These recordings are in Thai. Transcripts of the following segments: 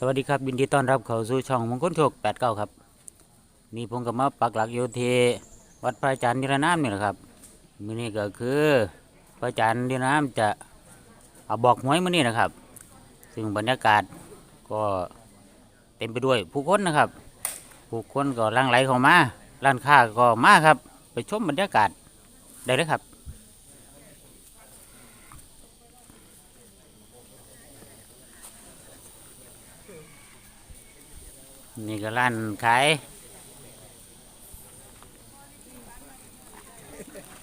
สวัสดีครับยินดีต้อนรับเข้าสู่ช่องมงคลโชค89ครับนี่ผมก็มาปักหลักอยู่ที่วัดพระอาจารย์นิรนามนี่แหละครับมือนี้ก็คือพระอาจารย์นิรนามจะเอาบอกหวยมือนี้นะครับ ซึ่งบรรยากาศก็เต็มไปด้วยผู้คนนะครับ ผู้คนก็ลังไหลเข้ามาร้านค้าก็มาครับ ไปชมบรรยากาศได้เลยครับ นี่ก็ร้านขาย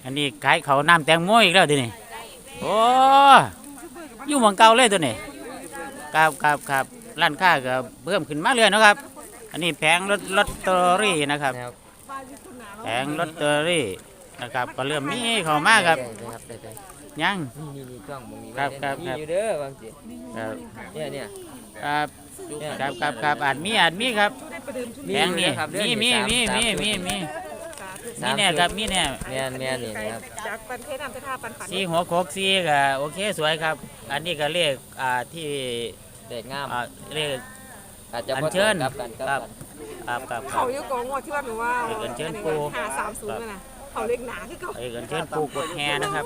อันนี้ขายเขาวน้ำแตงโมอีกแล้วทีนี่โอ้อยู่หมองเก่าเลยตัวนี้ครับครับครับร้านค้าก็เพิ่มขึ้นมาเรื่อยนะครับ อันนี้แผงลอตลอตเตอรี่นะครับครับแผงลอตเตอรี่นะครับ ก็เริ่มมีเข้ามาครับได้ครับได้ได้ยังนี่นี่นี่กล้องมึงมีครับครับมีครับอยู่เด้อบางทีครับ เนี่ยเนี่ย ครับ ครับครับครับอาจมีอาจมีครับมีแผงอยู่นี่นะครับเด้อมีมีสามีมีสามีชุดมีสามีมแน่ครับมีแน่แม่นแม่นนี่นะครับจากประเทศน้ำจะท่าปันปันสี่หัวโคกสี่ก็โอเคสวยครับ อันนี้ก็เลขอ่าที่เด็กงามอ่าเลขอาจจะอัญบ่เชิญตรงกับกันครักับบกันครับครับครัเขาบอยู่กองว่าที่ว่าหนูว่าเอกอัญเชิญปูหาสามศูนย์น่ะนะเขาเล็กหนาที่เขาไอ้กันเชิญปูกดแฮนะครับ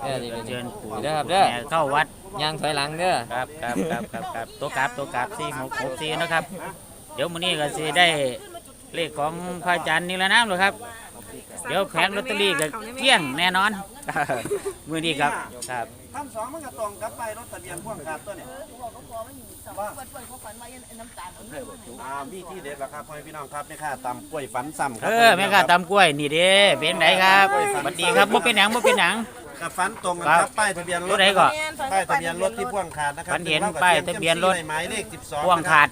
เอ่อเนี่ยนี่กันนี่เชิญปูนี่เด้อครับกเด้อดแห่เข้าวัด ย่างถอยหลังเด้อครับครับครับครับครับตัวกราบตัวกราบสี่หกหกสี่นะครับ เดี๋ยวมื้อนี้ก็สิได้เลขของพระอาจารย์นี่แล้วนะครับ เดี๋ยวแผงลอตเตอรี่ก็เกลี้ยงแน่นอนมื้อนี้ครับครับท่านสองมันก็ตรงกับไปรถทะเบียนพ่วงขาดตัวเนี่ยว่าอ่ามีที่เด็ดแล้วครับพ่อแม่พี่น้องครับแม่ค้าตำกล้วยฝันซ้ำครัเออแม่ค้าตำกล้วยนี่เด้เป็นไหนครับสวัสดีครับบ่เป็นหยังบ่เป็นหยัง กับฝันตรงกันคครัรับบป้ายทะเบียนรตัวถไหนก่อน ป้ายทะเบียนรถที่พ่วงขาดนะครับฝันเห็นซึ่งท่กับป้ายทะเบียนรถเสีงหมายเลข12พ่วงขาด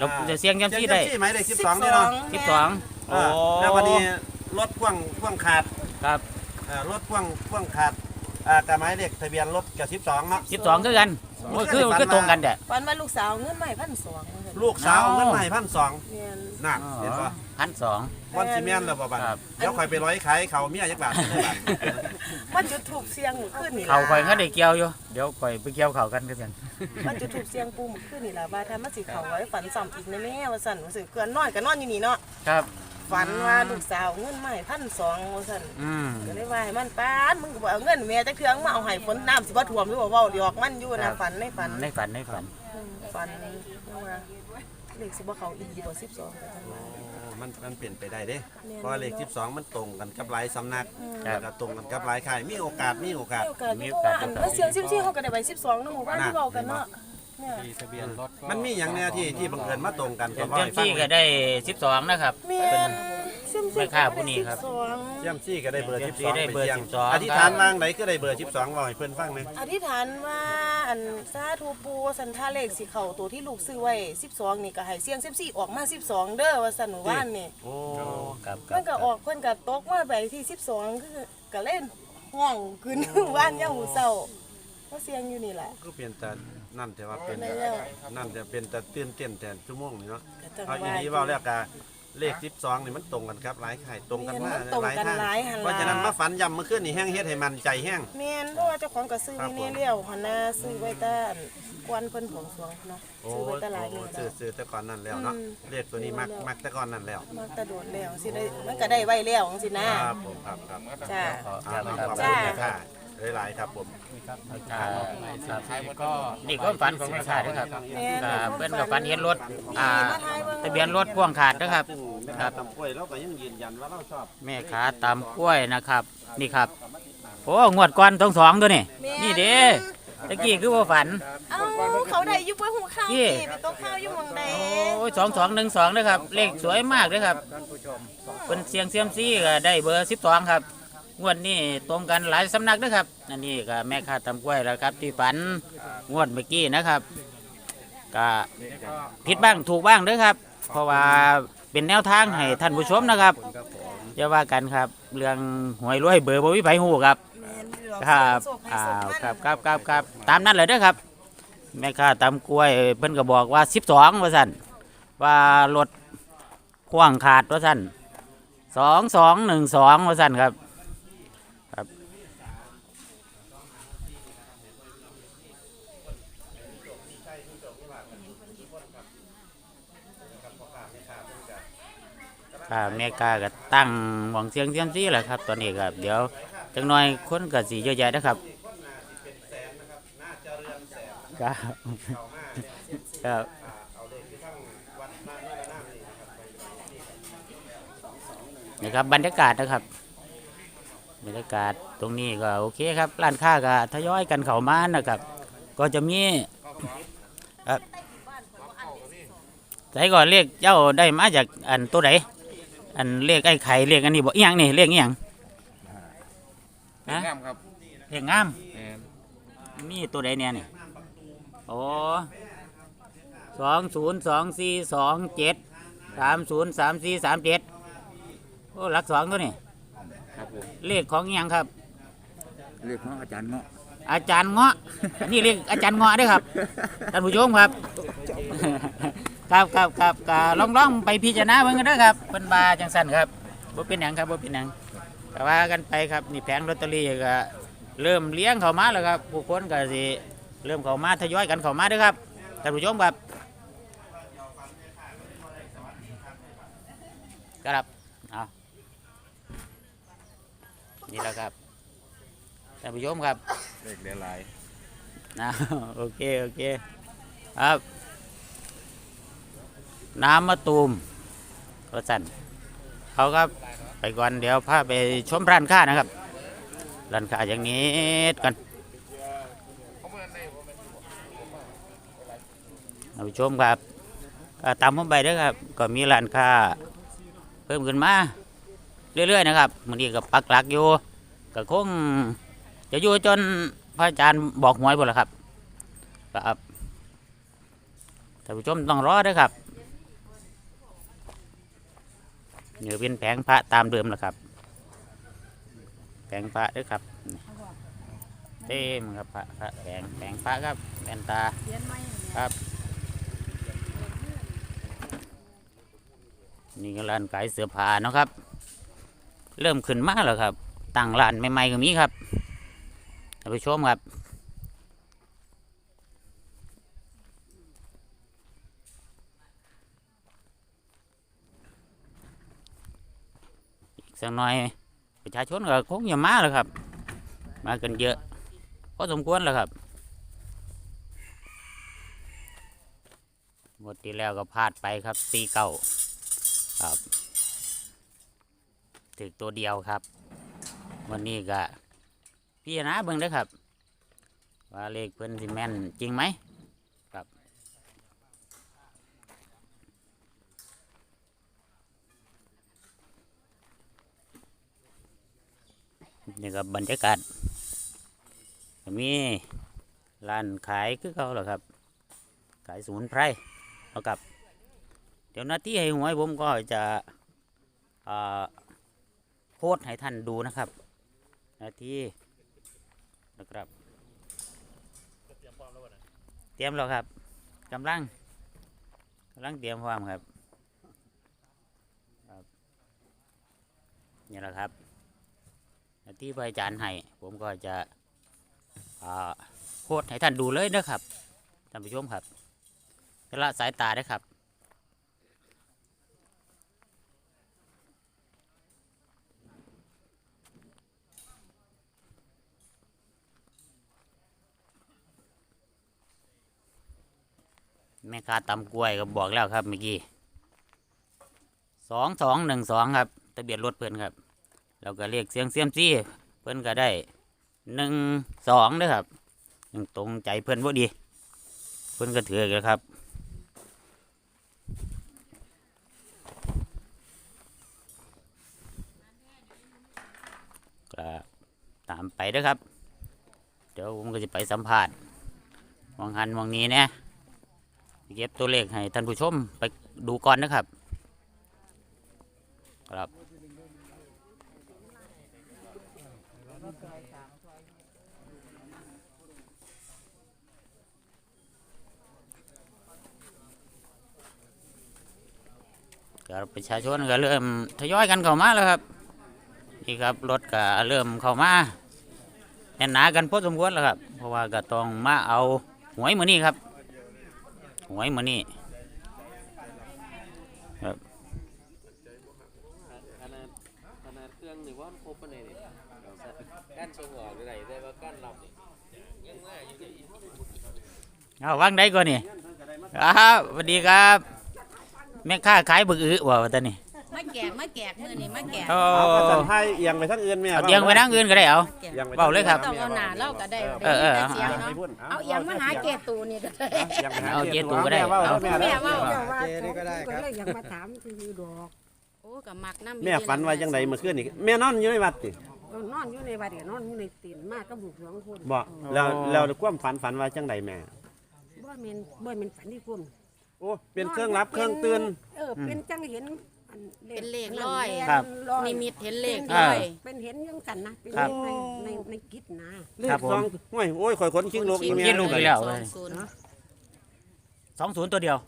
นะครับเราจะเสียงจำที่ได้เสียงหมายเลข12นี่เนาะสิบสองโอ้อ่าแล้ววันนี้ รถพ่วงพ่วงขาดครับอ่ารถพ่วงพ่วงขาดอ่ากับหมายเลขทะเบียนรถกับ12เนาะ สิบสองคือกันโอ้ยคือคือตรงกันเด้อ ฝันว่าลูกสาวเงินใหม่พันสองลูกสาวเงินใหม่พันสองเนียนน่ะเห็นปะพันสอง วันซีเมนแล้วบ่บัดครับ เดี๋ยวคอยไปร้อยขายเขาเมียยักบาทได้บาทมันจุดถูกเสียงหมู่ขึ้นนี่เขาคอยเขาได้เกี่ยวอยู่เดี๋ยวคอยไปเกี่ยวเขากันคือกันมันจุดถูกเสียงปูหมู่ขึ้นนี่ล่ะว่าถ้ามันสิเขาไว้ฝันซ้ำอีกแน่ๆว่าสั่นว่าสิเกินนอนก็นอนอยู่นี่เนาะครับ ฝันว่าลูกสาวเงินใหม่พันสองว่าสั่น อืม ก็เลยว่าให้มันป้านมึงก็บ่เอาเงินแม่จักเทื่อมึงมาเอาให้ฝนน้ำสิบ่ท่วมหรือว่าเว้าหยอกมันอยู่นะฝันในฝันในฝันในฝันฝันว่าเลขสิบ่เขาอีกบ่12ก็ซั่นว่า มันมันเปลี่ยนไปได้เด้แม่นเพราะเลข12 มันตรงกันกับหลายสำนักครับแล้วก็ตรงกันกับหลายค่ายมีโอกาสมีโอกาส มีโอกาสมีเพราะว่าอันว่าเสียงซิมซี่เขาก็ได้ใบ12นึงหมู่บ้านที่เว้ากันเนาะเนี่ยมันมีอย่างเนี้ยที่ที่บังเอิญมาตรงกันเจ้าว่าให้ฟัที่งก็ได้สิบสองนะครับแม่เป็น นซิมแม่ซี่ค้าผู้นี้ครับ เยี่ยมซี่ก็ได้เบอร์เยี่ยม12ซี่ได้เบอร์ปสี่ยง12อธิษฐานวางไหนก็ได้เบอร์ 12ว่าให้เพิ่นฟังหนึงอธิษฐานว่า อันสาธุปูสันทาเลขสิเข้าตัวที่ลูกซื้อไว้12นี่ก็ให้เสียงซิมซี่ออกมา12 เด้อว่าซั่นหมู่บ้านนี่โอ้ครับครัมับนก็ออกเพิ่นก็ตกมาไปที่12คือก็เล่นห้องขึ้นหมู่บ้านยามมื้อเช้าก็เสียงอยู่นี่แหละ ก็เปลี่ยนแต่นั่นแต่ว่าเป็นได้แล้วนั่นแต่เป็นแต่ตื่นเต้นแต่ชั่วโมงนี่เนาะก็จังเอาอีว่านี้เว่าแล้วก็ เลข12นี่มันตรงกันครับหลายค่ายตรงกันมากมันตรงกันหลายหั่นล่ะเพราะฉะนั้นมาฝันย้ำเมื่อคืนนี่แห้งเฮ็ดให้มันใจแห้งแม่นเพราะว่าเจ้าของก็ซื้อไว้แน่แล้วหั่นน่ะซื้อไว้แต่อันกวนเพิ่นบวงสรวงเนาะโอ้ซื้อไว้แต่หลายโอ้มื้อซื้อแล้วซื้อแต่ก่อนนั่นแล้วเนาะอืมเลขตัวนี้มักมักแต่ก่อนนั่นแล้วมันกระโดดแล้วสิได้มันก็ได้ไว้แล้วจังซี่นะครับผมครับครับจ้าอ่าขอบคุณจ้าค่ะ หลายๆครับผมครับนี่ก็ฝันของแม่ค้าด้วยครับแม่นอ่าเพิ่นกับฝันเห็นรถอ่ามาทายเบิ่งทะเบียนรถพ่วงขาดนะครับ ซึ่งแม่ครัค้าบ ตำกล้วยเราก็ยังยืนยันว่าเราชอบแม่ค้าตำกล้วยนะครับ นี่ครับโอ้งวดก่อนต้องสองตัวนี่นี่เด้ตะกี้คือว่าฝัน เอ้าเขาได้อยู่บนหัวข้าวนี่ นี่ไปโต๊ะข้าวอยู่หม่องใดโอ้ยสองสองหนึ่งสองนะครับ เลขสวยมากเลยครับเป็นเสียงเซียมซี่ก็ได้เบอร์สิบสองครับ งวดนี้ตรงกันหลายสำนักนะครับอันนี้ก็แม่ค้าตำกล้วยแล้วครับ ที่ฝันงวดเมื่อกี้นะครับก็ผิดบ้างถูกบ้างเด้วยครับ เพราะว่าเป็นแนวทางให้ท่านผู้ชมนะครับจะว่ากันครับ เรื่องหวยรวยเบอร์บ่วิไผหูครับหูครับโศกให้าโศกมันครับครับครับครับตามนั้นเลยเด้อครับ แม่ค้าตำกล้วยเพิ่นก็บอกว่าสิบสองว่าสั่นว่ารถพ่วงขาดว่าสั่นสองสองหนึ่งสองว่าสั่นครับ ข้าแม่กาก็ตั้งหวังเสียงเสียมซี่แหละครับ ตอนนี้ครับเดี๋ยวจังน้อยคนก็สีเยอะแยะนะครับครับครับนี่ครับบรรยากาศนะครับ บรรยากาศตรงนี้ก็โอเคครับร้านค้าก็ทยอยกันเข้ามานะครับ ก็จะมีเอ่ อใส่ก่อนเรียกเจ้าได้มาจากอันตัวไหนอันเรียกไอ้ไข่เรียกอันนี้บอกอีหยังนี่เรียกอีหยังฮะงามครับเรียกงามแม่นนี่ตัวไหนเนี่ยนี่โอ้สองศูนย์สองสี่สองเจ็ดสามศูนย์สามสี่สามเจ็ดโอ้หลักสองตัวนี่ครับผมเลขของอิหยังครับ เรียกน้องอาจารย์เนาะ อาจารย์เงาะ นี่เรียกอาจารย์เงาะด้วยครับท่านผู้ชมครับ ครับครับครับก็ลองลองไปพิจารณาเบิ่งกันเด้อครับเป็นบาจังสันครับบ่เป็นหยังครับบ่เป็นหยังก็ว่ากันไปครับนี่แผงลอตเตอรี่ก็เริ่มเลี้ยงเข้ามาแล้วครับผู้คนก็สิเริ่มเข้ามาทยอยกันเข้ามาเด้อครับท่านผู้ชมครับครับเอานี่แหละครับ ท่านผู้ชมครับเลขเดียลายนะโอเค โอเค ครับ น้ำมะตูมรสันเขาครับไปก่อนเดี๋ยวพาไปชมร้านค้านะครับ ร้านค้าอย่างนี้กันเอาไปชมครับก็ตามผมไปเด้วยครับ ก็มีร้านค้าเพิ่มขึ้นมา เรื่อยๆนะครับบางทีก็ปักหลักอยู่ก็คง จะอยู่จนพระอาจารย์บอกหวยบ่ละครับครับท่านผู้ชมต้องรอด้วยครับเดี๋ยวเป็นแผงพระตามเดิมละครับ แผงพระด้วยครับเต็มครับพระพระแผงแผงพระครับแว่นตาครับ นี่ก็ร้านขายเสื้อผ้านะครับ เริ่มขึ้นมากแล้วครับ ตั้งร้านใหม่ๆก็มีครับานผู้ชมครับ อีกสักหน่อยประชาชนก็คงอย่ามาแล้วครับ มากันเยอะพอสมควรแล้วครับหมดที่แล้วก็พลาดไปครับตีเก้าครับถึกตัวเดียวครับ วันนี้ก็ พี่นะเบิ่งเด้ครับ ว่าเลขเพิ่นสิแม่นจริงไหมครับ นี่ก็บบรรยากาศมีร้านขายคือเขาเหรอครับ ขายสมุนไพรเอากับ เดี๋ยวหน้าที่ให้หวยผมก็จะอ่าโพสต์ให้ท่านดูนะครับนาที นะครับเตรียมแล้วครับกำลังกำลังเตรียมความครับครับนี่แหละครับนาทีพระอาจารย์ให้ผมก็จะอ่าโคดให้ท่านดูเลยนะครับท่านผู้ชมครับจะละสายตาได้อครับ แม่ค้าตำกล้วยก็บอกแล้วครับเมื่อกี้สองสองหนึ่งสองครับทะเบียนรถเพื่อนครับแล้วก็เรียกเสียงเสียมซี่เพื่อนก็ได้หนึ่งสองด้อครับยังตรงใจเพื่อนพอดี เพื่อนก็ถือกแล้วครับก็ตามไปด้อครับ เดี๋ยวผมก็จะไปสัมภาษณ์มองหันมองนี้เนี่ย เก็บตัวเลขให้ท่านผู้ชมไปดูก่อนนะครับ ครับก็ประชาชนก็เริ่มทยอยกันเข้ามาแล้วครับนี่ครับรถก็เริ่มเข้ามาแน่นหนากันพอสมควรแล้วครับ เพราะว่าก็ต้องมาเอาหวยมือนี้ครับ หวยมานี่ครับขนาดขนาดเครื่องนี่ว่าครบปานใดนี่กั้นส่งออกได้ได้ว่ากั้นรับนี่ยังง่าอยู่ดิเอาวางได้ก่อนนี่ครับสวัสดีครับแม่ค้าขายบึกอื้อว่าตอนนี้ แกะมาแกะมือนี่มาแกะโอ้เอากระสันไทยเอียงไปทางอื่นแม่เอาเตียงไปนั่งอื่นก็ได้เอา อียงไปเว้าเลยครับ ต้องเอาหนาเล่าก็ได้เออเออ ได้ยินแต่เสียงเอาเนาะไปพุ่นเอาเอียงมาหาเกตูนี่ก็ได้อียงไปหเอาเจ๊ตู่ก็ได้ แม่เว้าเอาแม่แม่เว้าเว่าเจ้าว่าก็เลยอยากมาถามคือดอกโอ้กับมักน้ำแม่ฝันว่าจังไดเมื่อคืนนี่แม่นอนอยู่ในวัดตินอนอยู่ในวัดก็นอนอยู่ในตีนมากก็บุกสองคนบ่แล้วแล้วความฝันฝันว่าจังไดแม่ บ่แม่นบ่แม่นฝันที่คุณโอ้เป็นเครื่องรับเครื่องเตือนเออเป็นจังเห็น อันเป็นเลขร้อย ครับ ร้อยนิมิตเห็นเลขอ่าร้อยเป็นเห็นยังสันนะเป็นครับในในในกิจนะเลขครับผม สองโอ้ยโอ้ยข่อยขนชิงลูกอีคนแม่ขี้ลูกอีกแล้ว สองศูนย์สองศูนย์ตัวเดียว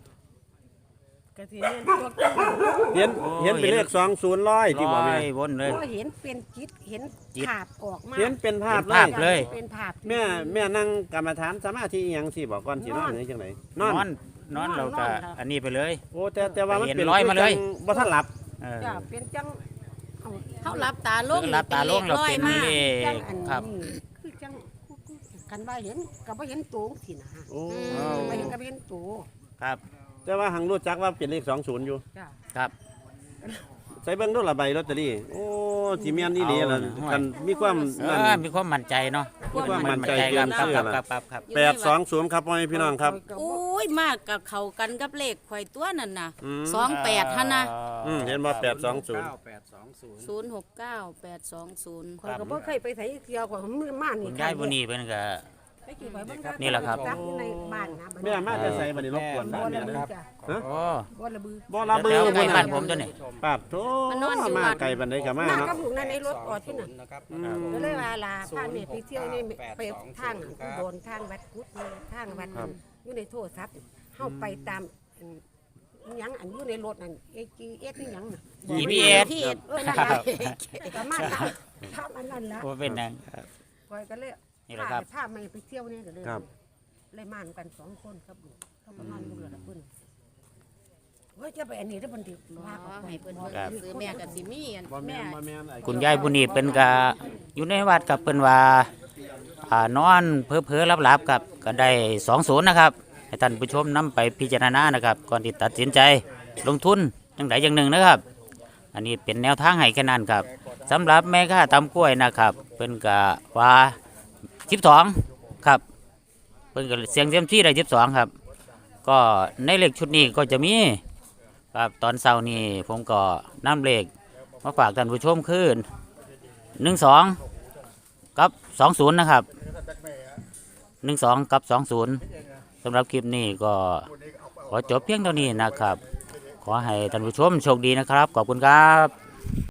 ก็สิเห็นตัวเห็นเห็นเป็น เลขสองศูนย์ร้อยที่บ่แม่ร้อยวนเลย ก็เห็นเป็นจิตเห็นจิต ภาพออกมาเห็นเป็นภาพเป็นภาพเลย เป็นภาพแม่แม่นั่งกรรมฐานสมาธิอีหยังสิบอกก่อนสินอนหรือจังไดนอนนอน นอนเราก็อันนี้ไปเลย โอ้แต่แต่ว่ามันเห็นเป็นร้อยมาเลยจังบ่ทันหลับเออจ้ะเป็นจังเอาเขารับตาลงเพิ่งรับตาลงเราเป็นเลขร้อยเลมากขจังอันครับ นี้คือจังกันว่าเห็นก็บ่เห็นตัวสินะโอ้บ่เห็นก็บ่เห็นตัวครับแต่ว่าหังรู้จักว่าเป็นเลขสองศูนย์อยู่จ้ะครับ ใส่เบิ่งดูละใบลอตเตอรี่โอ้สิแม่นอีหลีล่ะเอา กันมีความเอนั่นอมีความมั่นใจเนาะมีความมั่นใจครัเกินเชื่อ ครับนะครับครับครับ แปดสองศูนย์ครับพ่อแม่พี่น้องครับอุ้ ยมากกับเขากันกับเลขข่อยตัวนั่นน่ะอืม สองแปดฮะนะอืมเห็นบ่แปดสองศูนย์ศูนย์หกเก้าแปดสองศูนย์ข่อยก็บ่เคยไปไสเที่ยวข่อยมือมานี่คุณยายบุนีเป็นก็ ไปกี่ข่อยเบิ่งนี่แหละครับ จักอยู่ในบ้านนะแม่มาแต่ใส่บัดนี้รบกวนบ่บ้านละแม่บืนะอจ้ะโอ้บ่ละบือบ่ละเบือแล้วใกล้พุ่นบ้าน่ะนผมตัวนี้ปาดโธ่มาไกลบันไดก็มาหน้าเนาะ กับลูกนั่นในรถออกที่นั่นก็เลยว่าลาพาแม่ไปเที่ยวนี่ไปทางโดนทางวัดกุดนี่ทางวัดนั่น อยู่ในโทรศัพท์เฮาไปตามอันอิหยังอันอยู่ในรถนั่น AGS นี่หยังน่ะ GPS ที่เออนั่นล่ะประมาณนั้นทำอันนั้นล่ะว่าเป็นนังครับข่อยก็เลยนี่แหละครับพาแม่ไปเที่ยวนี่ก็เลยครับ เลยมากันสองคนครับลูกเขาก็นอนอยู่ละเพิ่นเฮ้ยจะไปอันนี้ได้อเพิ่นสิอ๋ว่าอเขาไปให้เพิ่นเบิ่งครับซื้อแม่กับสิมีอันบ่แม่แม่นบ่แม่นไอ้คุณยายบุนีเป็นกะอยู่ในวัดกับเป็นว่า อ่านอนเพ้อเพอรับรับๆกับก็ได้สองศูนย์นะครับ ให้ท่านผู้ชมนำไปพิจารณานะครับ ก่อนที่ตัดสินใจลงทุนจังใดอย่างหนึ่งนะครับ อันนี้เป็นแนวทางให้แค่นั้นครับสำหรับแม่ค้าตำกล้วยนะครับเป็นกะว่าสิบสองครับเป็นกะเสียงเซียมซี่ได้สิบสองครับ ก็ในเลขชุดนี้ก็จะมีครับตอนเช้านี้ผมก็นำเลขมาฝากท่านผู้ชมคืนหนึ่งสอง สองศูนย์นะครับหนึ่งสองกับสองศูนย์สำหรับคลิปนี้ก็ขอจบเพียงเท่านี้นะครับ ขอให้ท่านผู้ชมโชคดีนะครับ ขอบคุณครับ